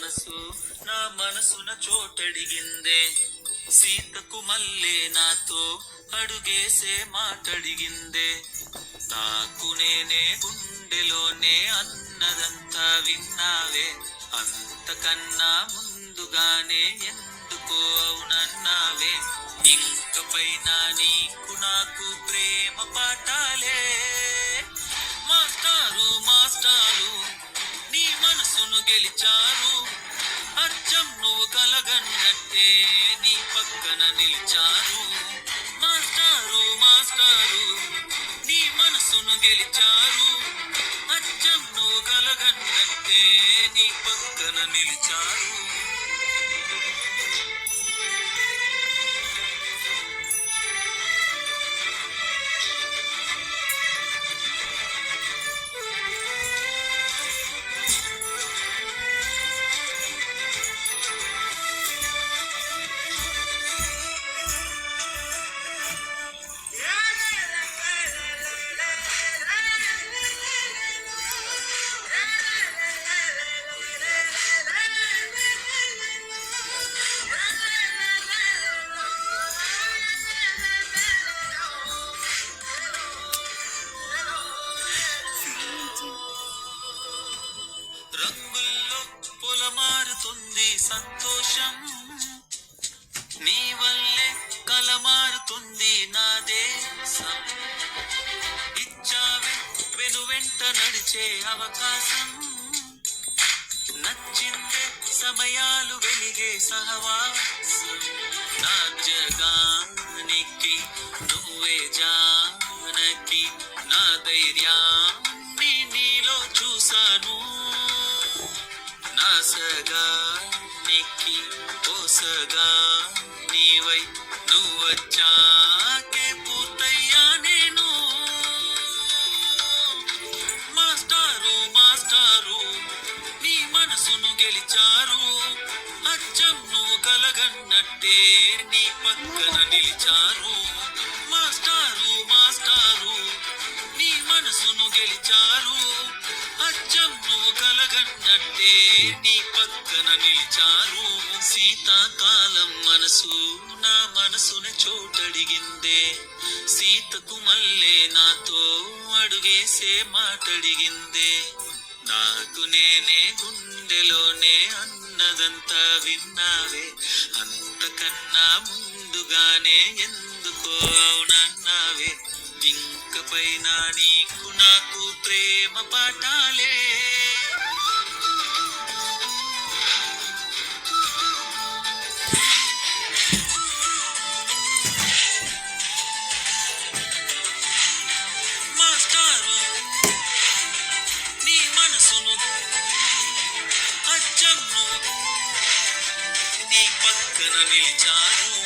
మనసు నా మనసున చోటడిగిందే. సీతకు మల్లే నాతో అడుగేసే మాటడిగిందే. నాకు నేనే గుండెలోనే అన్నదంతా విన్నావే. అంతకన్నా ముందుగానే ఎందుకో అవునన్నావే. ఇంక పైన నీకు నాకు ప్రేమ పాఠాలే. మాస్టారు మాస్టారు. మనసును గెలిచారు అచ్చం నువ్వు కలగన్నట్టే నీ పక్కన నిలిచారు మాస్టారు మాస్టారు నీ మనసును గెలిచారు. అచ్చం నువ్వు కలగన్నట్టే నీ పక్కన నిలిచారు. పొలమారుతుంది సంతోషం. నీ వల్లే కలమారుతుంది నా దేశం. ఇచ్చావే వెను వెంట నడిచే అవకాశం. నచ్చిందే సమయాలు వెలిగే సహవాసం. నా జగానికి నువ్వే జానకి నా ధైర్యాన్ని నీలో చూశాను. నా సగానికి పోసగా నీవై నువ్వొచ్చాకే పూర్తయ్యా నేను. మాస్టారు మాస్టారు నీ మనసును గెలిచారు. అచ్చం నువ్వు కలగన్నట్టే నీ పక్కన నిలిచారు. మాస్టారు మాస్టారు నీ మనసును గెలిచారు. అచ్చం కలగంటే నీ పక్కన నిలిచారు సీతాకాలం మనసు. నా మనసున చోటడిగిందే. సీతకు మల్లే నాతో అడుగేసే మాటడిగిందే. నాకు నేనే గుండెలోనే అన్నదంతా విన్నావే. అంతకన్నా ముందుగానే ఎందుకో అవునన్నావే. ఇంకపైన నీకు నాకు ప్రేమ పాఠాలే. నిలిచారు